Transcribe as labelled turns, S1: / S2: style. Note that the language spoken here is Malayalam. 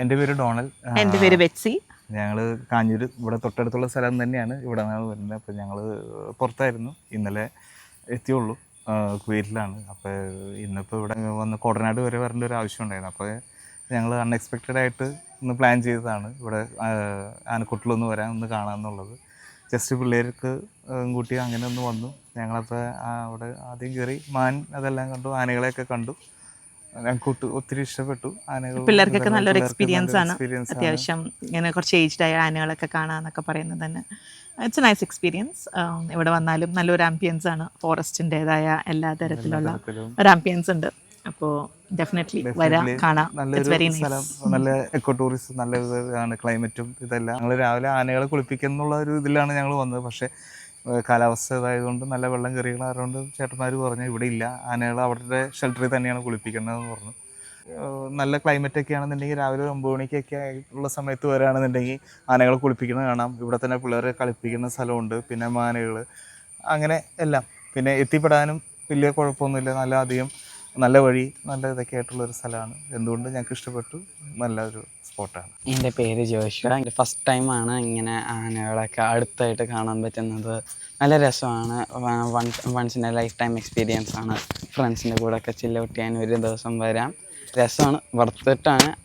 S1: എന്റെ പേര് ഡോണൽ.
S2: എന്റെ പേര് ബെറ്റ്സി.
S1: ഞങ്ങൾ കാഞ്ഞൂര് ഇവിടെ തൊട്ടടുത്തുള്ള സ്ഥലം തന്നെയാണ്. ഇവിടെ നിന്നാണ് വരുന്നത്. അപ്പോൾ ഞങ്ങൾ പുറത്തായിരുന്നു. ഇന്നലെ എത്തിയുള്ളൂ. കുയിലാണ് കുവൈറ്റിലാണ്. അപ്പോൾ ഇന്നിപ്പോൾ ഇവിടെ വന്ന് കോടനാട് വരെ വരേണ്ട ഒരു ആവശ്യം ഉണ്ടായിരുന്നു അപ്പോൾ ഞങ്ങൾ അൺഎക്സ്പെക്റ്റഡ് ആയിട്ട് ഒന്ന് പ്ലാൻ ചെയ്തതാണ്. ഇവിടെ ആനക്കുട്ടിലൊന്ന് വരാൻ ഒന്ന് കാണാമെന്നുള്ളത്. ജസ്റ്റ് പിള്ളേർക്ക് കൂട്ടി അങ്ങനെ ഒന്ന് വന്നു. ഞങ്ങളപ്പോൾ അവിടെ ആദ്യം കയറി മാൻ അതെല്ലാം കണ്ടു. ആനകളെയൊക്കെ കണ്ടു. ഞങ്ങൾക്ക് ഒത്തിരി ഇഷ്ടപ്പെട്ടു. ആനകൾ
S2: പിള്ളേർക്കൊക്കെ നല്ലൊരു എക്സ്പീരിയൻസ് ആണ്. അത്യാവശ്യം ഇങ്ങനെ കുറച്ച് ഏജ്ഡ് ആയ ആനകളൊക്കെ കാണാന്നൊക്കെ പറയുന്നത് തന്നെ. ഇറ്റ്സ് നൈസ് എക്സ്പീരിയൻസ് ഇവിടെ വന്നാലും നല്ലൊരു ആംബിയൻസ് ആണ്. ഫോറസ്റ്റിന്റെതായ എല്ലാ തരത്തിലുള്ള ഒരു ആംബിയൻസ് ഉണ്ട്. അപ്പോൾ ഡെഫിനറ്റ്ലി വരാം കാണാം. വെരി നൈസ്
S1: നല്ല എക്കോ ടൂറിസം നല്ല ഇതാണ്. ക്ലൈമറ്റും ഇതെല്ലാം. ഞങ്ങൾ രാവിലെ ആനകളെ കുളിപ്പിക്കുന്നുള്ള ഒരു ഇതിലാണ് ഞങ്ങൾ വന്നത്. പക്ഷേ ഏഹ് കാലാവസ്ഥ ഇതായതുകൊണ്ട് നല്ല വെള്ളം കയറികൾ ആയതുകൊണ്ട് ചേട്ടന്മാർ പറഞ്ഞു ഇവിടെ ഇല്ല. ആനകൾ അവരുടെ ഷെൽട്ടറിൽ തന്നെയാണ് കുളിപ്പിക്കേണ്ടതെന്ന് പറഞ്ഞു. നല്ല ക്ലൈമറ്റ് ഒക്കെ ആണെന്നുണ്ടെങ്കിൽ രാവിലെ ഒരു ഒമ്പത് മണിക്കൊക്കെ ആയിട്ടുള്ള സമയത്ത് വരികയാണെന്നുണ്ടെങ്കിൽ ആനകളെ കുളിപ്പിക്കുന്നത് കാണാം. ഇവിടെ തന്നെ പിള്ളേരെ കളിപ്പിക്കുന്ന സ്ഥലമുണ്ട് പിന്നെ മാനകൾ അങ്ങനെ എല്ലാം. പിന്നെ എത്തിപ്പെടാനും വലിയ കുഴപ്പമൊന്നുമില്ല. നല്ല അധികം നല്ല വഴി നല്ല ഇതൊക്കെ ആയിട്ടുള്ള ഒരു സ്ഥലമാണ്. എന്തുകൊണ്ട് ഞങ്ങൾക്ക് ഇഷ്ടപ്പെട്ടു? നല്ലൊരു സ്പോട്ടാണ്.
S3: എന്റെ പേര് ജോഷുവ എന്റെ ഫസ്റ്റ് ടൈമാണ് ഇങ്ങനെ ആനകളൊക്കെ അടുത്തായിട്ട് കാണാൻ പറ്റുന്നത്. നല്ല രസമാണ്. Once in a life time experience ആണ്. ഫ്രണ്ട്സിന്റെ കൂടെ ഒക്കെ ചില്ല ചെയ്യാൻ ഒരു ദിവസം വരാം. രസമാണ്. വർത്തിട്ടാണ്